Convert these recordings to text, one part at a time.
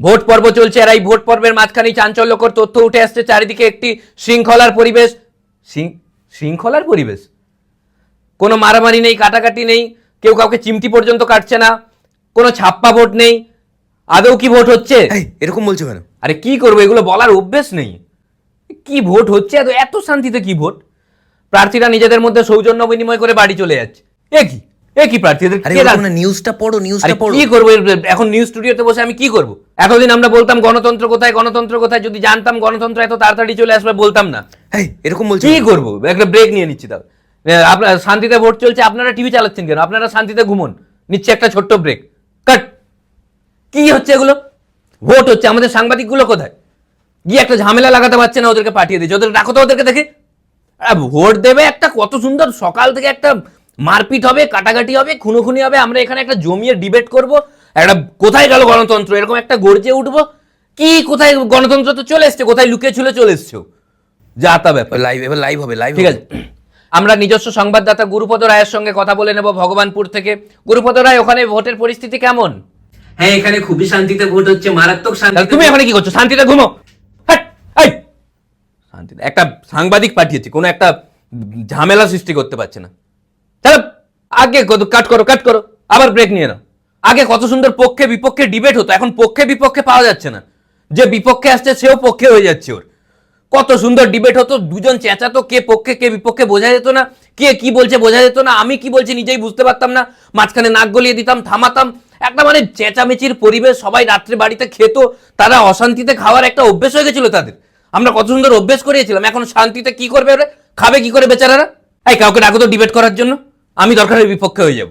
Vote পর্ব চলছে আর এই ভোট পর্বের মাঝখানে চাঞ্চল্যকর তথ্য উঠে আসছে চারিদিকে একটি শৃঙ্খলার পরিবেশ। শৃঙ্খলার পরিবেশ? কোনো মারামারি নেই কাটাকাটি নেই কেউ কাউকে চিমটি পর্যন্ত কাটছে না কোনো ছাপ্পা ভোট নেই। আদৌ কি ভোট হচ্ছে? এরকম বলছো কেন? আরে কি করব এগুলো বলার অভ্যেস নেই। কি ভোট হচ্ছে? এত এত শান্তিতে কি ভোট? প্রার্থীরা নিজেদের মধ্যে সৌজন্য বিনিময় করে বাড়ি চলে যাচ্ছে। এ কি? এ কি প্রার্থীদের নিউজটা পড়ো নিউজটা পড়ো। কি করব? এখন নিউজ স্টুডিওতে বসে আমি কি করব? এতদিন আমরা বলতাম গণতন্ত্র কোথায় গণতন্ত্র কোথায় যদি জানতাম গণতন্ত্র এত তাড়াতাড়ি চলে আসবে বলতাম না। এই এরকম বলছো কি? করব? একটা ব্রেক নিয়ে নিচ্ছি তাহলে আপনার শান্তিতে ভোট চলছে আপনারা টিভি চালাচ্ছেন কেন? আপনারা শান্তিতে ঘুমন। নিচ্ছে একটা ছোট্ট ব্রেক কাট কি হচ্ছে এগুলো? ভোট হচ্ছে। আমাদের সাংবাদিকগুলো কোথায়? গিয়ে একটা ঝামেলা লাগাতে পারছে না ওদেরকে পাঠিয়ে দিচ্ছে ওদের রাখো তো ওদেরকে দেখে। ভোট দেবে একটা কত সুন্দর সকাল থেকে একটা মারপিট হবে কাটাকাটি হবে খুনোখুনি হবে। আমরা এখানে একটা জমিয়ে ডিবেট করব। একটা কোথায় গেল গণতন্ত্র? এরকম একটা গর্জে উঠবো। কি কোথায় গণতন্ত্র তো চলে এসছে? কোথায় লুকিয়ে ছুলে চলে এসছে। যা তা ব্যাপার। লাইভ এবার লাইভ হবে লাইভ ঠিক আছে। আমরা নিজস্ব সংবাদদাতা গুরুপদ রায়ের সঙ্গে কথা বলে নেব ভগবানপুর থেকে। গুরুপদ রায় ওখানে ভোটের পরিস্থিতি কেমন? হ্যাঁ এখানে খুবই শান্তিতে ভোট হচ্ছে মারাত্মক শান্তি তুমি এখানে কি করছ? শান্তিতে ঘুমো! শান্তিতে একটা সাংবাদিক পাঠিয়েছি কোনো একটা ঝামেলা সৃষ্টি করতে পারছে না। তাহলে আগে কাট করো কাট করো, আবার ব্রেক নিয়ে নাও। আগে কত সুন্দর পক্ষে বিপক্ষে ডিবেট হতো, এখন পক্ষে বিপক্ষে পাওয়া যাচ্ছে না। যে বিপক্ষে আসছে, সেও পক্ষে হয়ে যাচ্ছে ওর। কত সুন্দর ডিবেট হতো, দুজন চেঁচাতো, কে পক্ষে, কে বিপক্ষে বোঝা যেত না, কে কি বলছে বোঝা যেত না, আমি কি বলছি নিজেই বুঝতে পারতাম না, মাঝখানে নাক গলিয়ে দিতাম, থামাতাম। একটা মানে চেঁচামেচির পরিবেশ সবাই রাত্রে বাড়িতে খেত, তারা অশান্তিতে খাওয়ার একটা অভ্যেস হয়ে গেছিল তাদের। আমরা কত সুন্দর অভ্যেস করিয়েছিলাম, এখন শান্তিতে কি করবে ওরা? খাবে কি করে বেচারারা? এই, কাউকে ডাকো তো ডিবেট করার জন্য। আমি দরকারের বিপক্ষে হয়ে যাব।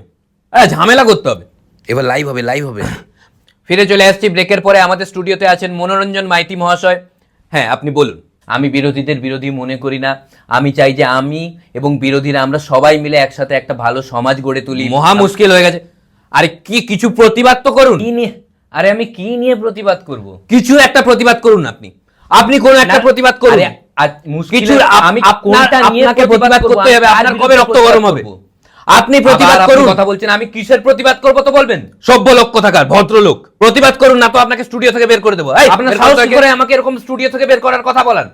হ্যাঁ ঝামেলা করতে হবে। এবার লাইভ হবে লাইভ হবে। ফিরে চলে আসছি ব্রেকের পরে। আমাদের স্টুডিওতে আছেন মনোরঞ্জন মাইতি মহাশয়। হ্যাঁ আপনি বলুন। আমি বিরোধীদের বিরোধী মনে করি না। আমি চাই যে আমি এবং বিরোধীরা আমরা সবাই মিলে একসাথে একটা ভালো সমাজ গড়ে তুলি। মহা মুশকিল হয়ে গেছে। আরে কি কিছু প্রতিবাদ তো করুন। কি নিয়ে? আরে আমি কি নিয়ে প্রতিবাদ করব? কিছু একটা প্রতিবাদ করুন আপনি। আপনি কোন একটা প্রতিবাদ করুন। কিছু আমি কোনটা নিয়ে প্রতিবাদ করতে হবে। আপনার কবে রক্ত গরম হবে? আপনি প্রতিবাদ করুন। কথা বলছেন আমি কিসের প্রতিবাদ করব তো বলবেন? সভ্য লোক কোথাকার? ভদ্রলোক। প্রতিবাদ করুন না তো আপনাকে স্টুডিও থেকে বের করে দেবো। আপনার সাহস কি করে আমাকে এরকম স্টুডিও থেকে বের করার কথা বলেন?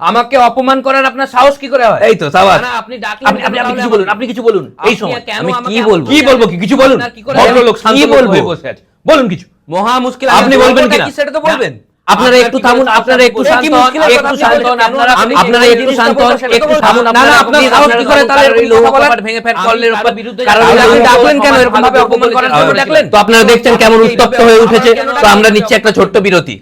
আমাকে অপমান করার আপনার সাহস কি করে হয়? এই তো সাবাস। না, আপনি ডাকলেন আপনি আপনি কিছু বলুন আপনি কিছু বলুন। এই সময় আমি কি বলব? কি বলব কি? কিছু বলুন। কি ভদ্রলোক কি কি বলব? বলব? বসে আছে। বলুন কিছু। মহা মুশকিল আপনি বলবেন কিনা? সেটা তো বলবেন? আপনারা একটু থামুন আপনারা একটু শান্ত হন একটু শান্ত হন আপনারা আপনারা একটু শান্ত হন একটু থামুন না না আপনার সাহস কি করে তাহলে এই লোক কপাট ভেঙে করলেন উপর বিরুদ্ধে কারণ আপনি ডাকলেন কেন? এরকম ভাবে অপমান করেন? ডাকলেন? তো আপনারা দেখছেন কেমন উত্তপ্ত হয়ে উঠেছে? তো আমরা নিচ্ছি একটা ছোট্ট বিরতি।